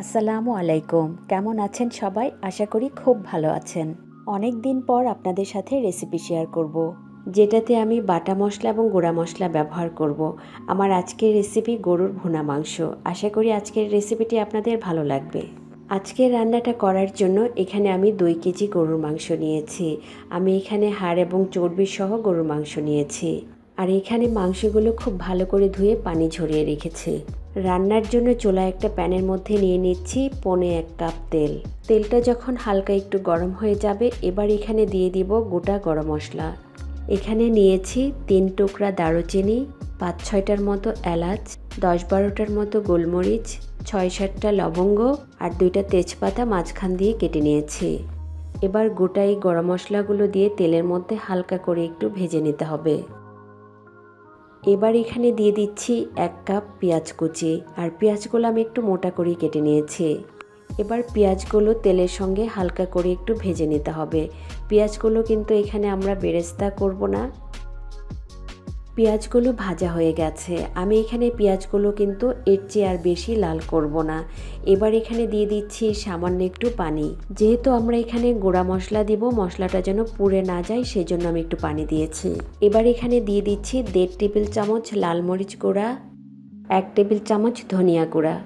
আসসালামু আলাইকুম। কেমন আছেন সবাই? আশা করি খুব ভালো আছেন। অনেক দিন পর আপনাদের সাথে রেসিপি শেয়ার করব। যেটাতে আমি বাটা মশলা এবং গুঁড়া মশলা ব্যবহার করব। আমার আজকের রেসিপি গরুর ভুনা মাংস। আশা করি আজকের রেসিপিটি আপনাদের ভালো লাগবে। আজকের রান্নাটা করার জন্য এখানে আমি দুই কেজি গরুর মাংস নিয়েছি। আমি এখানে হাড় এবং চর্বি সহ গরুর মাংস নিয়েছি। আর এখানে মাংসগুলো খুব ভালো করে ধুয়ে পানি ঝরিয়ে রেখেছি। রান্নার জন্য চোলা একটা প্যানের মধ্যে নিয়ে নিচ্ছি পনে এক কাপ তেল। তেলটা যখন হালকা একটু গরম হয়ে যাবে, এবার এখানে দিয়ে দিব গোটা গরম মশলা। এখানে নিয়েছি তিন টুকরা দারুচিনি, পাঁচ ছয়টার মতো এলাচ, দশ বারোটার মতো গোলমরিচ, ছয় সাতটা লবঙ্গ আর দুইটা তেজপাতা মাঝখান দিয়ে কেটে নিয়েছি। এবার গোটা এই গরম মশলাগুলো দিয়ে তেলের মধ্যে হালকা করে একটু ভেজে নিতে হবে। এবার এখানে দিয়ে দিচ্ছি এক কাপ পেঁয়াজ কুচি, আর পেঁয়াজগুলো আমি একটু মোটা করে কেটে নিয়েছি। এবার পেঁয়াজগুলো তেলের সঙ্গে হালকা করে একটু ভেজে নিতে হবে। পেঁয়াজগুলো কিন্তু এখানে আমরা বেরেস্তা করব না পেঁয়াজগুলো ভাজা হয়ে গেছে। আমি এখানে পেঁয়াজগুলো কিন্তু এর চেয়ে আর বেশি লাল করব না। এবার এখানে দিয়ে দিচ্ছি সামান্য একটু পানি। যেহেতু আমরা এখানে গোড়া মশলা দিব, মশলাটা যেন পুড়ে না যায় সেই জন্য আমি একটু পানি দিয়েছি। এবার এখানে দিয়ে দিচ্ছি দেড় টেবিল চামচ লাল মরিচ গুঁড়া, এক টেবিল চামচ ধনিয়া গুঁড়া,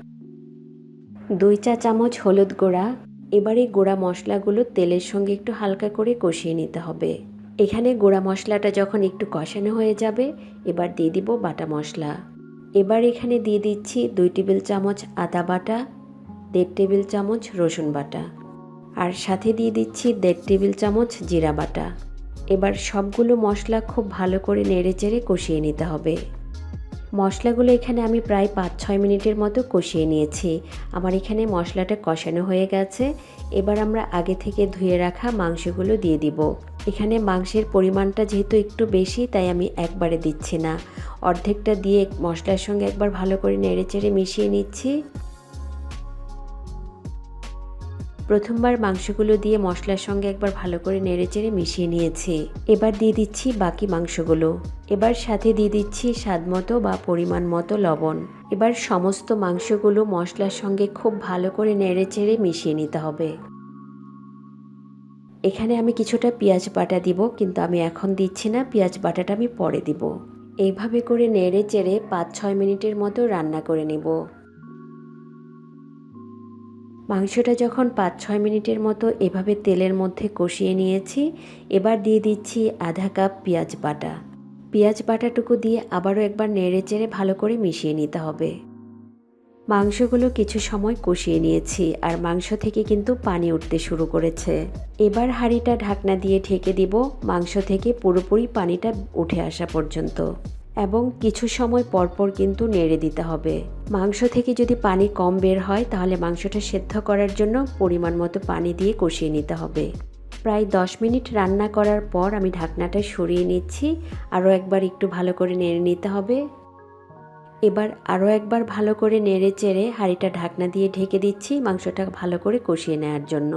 দুই চা চামচ হলুদ গুঁড়া। এবারে গোড়া মশলাগুলো তেলের সঙ্গে একটু হালকা করে কষিয়ে নিতে হবে। এখানে গোড়া মশলাটা যখন একটু কষানো হয়ে যাবে, এবার দিয়ে দিব বাটা মশলা। এবার এখানে দিয়ে দিচ্ছি দুই টেবিল চামচ আদা বাটা, দেড় টেবিল চামচ রসুন বাটা, আর সাথে দিয়ে দিচ্ছি দেড় টেবিল চামচ জিরা বাটা। এবার সবগুলো মশলা খুব ভালো করে নেড়ে চেড়ে কষিয়ে নিতে হবে। মশলাগুলো এখানে আমি প্রায় পাঁচ ছয় মিনিটের মতো কষিয়ে নিয়েছি। আমার এখানে মশলাটা কষানো হয়ে গেছে। এবার আমরা আগে থেকে ধুয়ে রাখা মাংসগুলো দিয়ে দিব। এখানে মাংসের পরিমাণটা যেহেতু একটু বেশি, তাই আমি একবারে দিচ্ছি না। অর্ধেকটা দিয়ে মশলার সঙ্গে একবার ভালো করে নেড়ে চেড়ে মিশিয়ে নিচ্ছি। প্রথমবার মাংসগুলো দিয়ে মশলার সঙ্গে একবার ভালো করে নেড়েচেড়ে মিশিয়ে নিয়েছি। এবার দিয়ে দিচ্ছি বাকি মাংসগুলো। এবার সাথে দিয়ে দিচ্ছি স্বাদমতো বা পরিমাণ মতো লবণ। এবার সমস্ত মাংসগুলো মশলার সঙ্গে খুব ভালো করে নেড়েচেড়ে মিশিয়ে নিতে হবে। এখানে আমি কিছুটা পেঁয়াজ বাটা দিব, কিন্তু আমি এখন দিচ্ছি না, পেঁয়াজ বাটাটা আমি পরে দিব। এইভাবে করে নেড়ে চেড়ে পাঁচ ছয় মিনিটের মতো রান্না করে নেব। মাংসটা যখন পাঁচ ছয় মিনিটের মতো এভাবে তেলের মধ্যে কষিয়ে নিয়েছি, এবার দিয়ে দিচ্ছি আধা কাপ পেঁয়াজ বাটা। পেঁয়াজ বাটাটুকু দিয়ে আবারও একবার নেড়ে চেড়ে ভালো করে মিশিয়ে নিতে হবে। মাংসগুলো কিছু সময় কষিয়ে নিয়েছি আর মাংস থেকে কিন্তু পানি উঠতে শুরু করেছে। এবার হাঁড়িটা ঢাকনা দিয়ে ঢেকে দিব, মাংস থেকে পুরোপুরি পানিটা উঠে আসা পর্যন্ত। এবং কিছু সময় পরপর কিন্তু নেড়ে দিতে হবে। মাংস থেকে যদি পানি কম বের হয়, তাহলে মাংসটা সেদ্ধ করার জন্য পরিমাণ মতো পানি দিয়ে কষিয়ে নিতে হবে। প্রায় দশ মিনিট রান্না করার পর আমি ঢাকনাটা সরিয়ে নিচ্ছি। আরও একবার একটু ভালো করে নেড়ে নিতে হবে। এবার আরও একবার ভালো করে নেড়ে চেড়ে হাঁড়িটা ঢাকনা দিয়ে ঢেকে দিচ্ছি মাংসটা ভালো করে কষিয়ে নেওয়ার জন্য।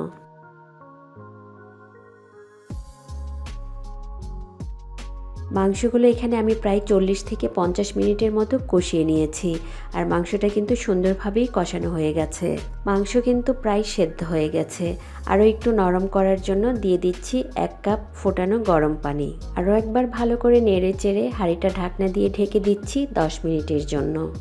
মাংসগুলো এখানে আমি প্রায় চল্লিশ থেকে পঞ্চাশ মিনিটের মতো কষিয়ে নিয়েছি। আর মাংসটা কিন্তু সুন্দরভাবেই কষানো হয়ে গেছে। মাংস কিন্তু প্রায় সেদ্ধ হয়ে গেছে। আরও একটু নরম করার জন্য দিয়ে দিচ্ছি এক কাপ ফোটানো গরম পানি। আরও একবার ভালো করে নেড়ে চেড়ে হাঁড়িটা ঢাকনা দিয়ে ঢেকে দিচ্ছি দশ মিনিটের জন্য।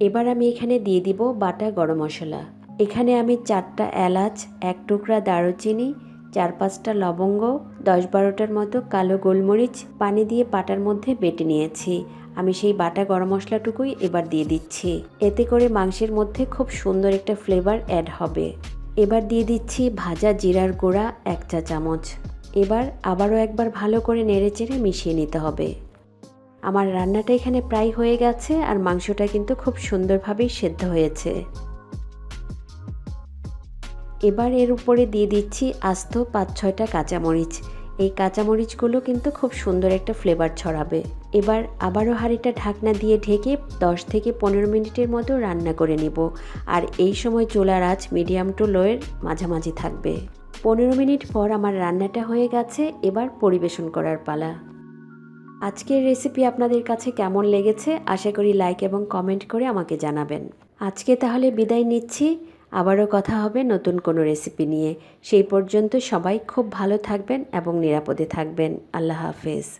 এবার আমি এখানে দিয়ে দিব বাটা গরম মশলা। এখানে আমি চারটা এলাচ, এক টুকরা দারুচিনি, চার পাঁচটা লবঙ্গ, দশ বারোটার মতো কালো গোলমরিচ পানি দিয়ে বাটার মধ্যে বেটে নিয়েছি। আমি সেই বাটা গরম মশলাটুকুই এবার দিয়ে দিচ্ছি। এতে করে মাংসের মধ্যে খুব সুন্দর একটা ফ্লেভার অ্যাড হবে। এবার দিয়ে দিচ্ছি ভাজা জিরার গুঁড়া এক চা চামচ। এবার আবারও একবার ভালো করে নেড়ে চেড়ে মিশিয়ে নিতে হবে। আমার রান্নাটা এখানে প্রায় হয়ে গেছে আর মাংসটা কিন্তু খুব সুন্দরভাবেই সেদ্ধ হয়েছে। এবার এর উপরে দিয়ে দিচ্ছি আস্ত পাঁচ ছয়টা কাঁচামরিচ। এই কাঁচামরিচগুলো কিন্তু খুব সুন্দর একটা ফ্লেভার ছড়াবে। এবার আবারও হাঁড়িটা ঢাকনা দিয়ে ঢেকে দশ থেকে পনেরো মিনিটের মতো রান্না করে নিব। আর এই সময় চুলার আঁচ মিডিয়াম টু লোয়ের মাঝামাঝি থাকবে। পনেরো মিনিট পর আমার রান্নাটা হয়ে গেছে, এবার পরিবেশন করার পালা। আজকের রেসিপি আপনাদের কাছে কেমন লেগেছে? আশা করি লাইক এবং কমেন্ট করে আমাকে জানাবেন। আজকে তাহলে বিদায় নিচ্ছি। আবারও কথা হবে নতুন কোনো রেসিপি নিয়ে। সেই পর্যন্ত সবাই খুব ভালো থাকবেন এবং নিরাপদে থাকবেন। আল্লাহ হাফেজ।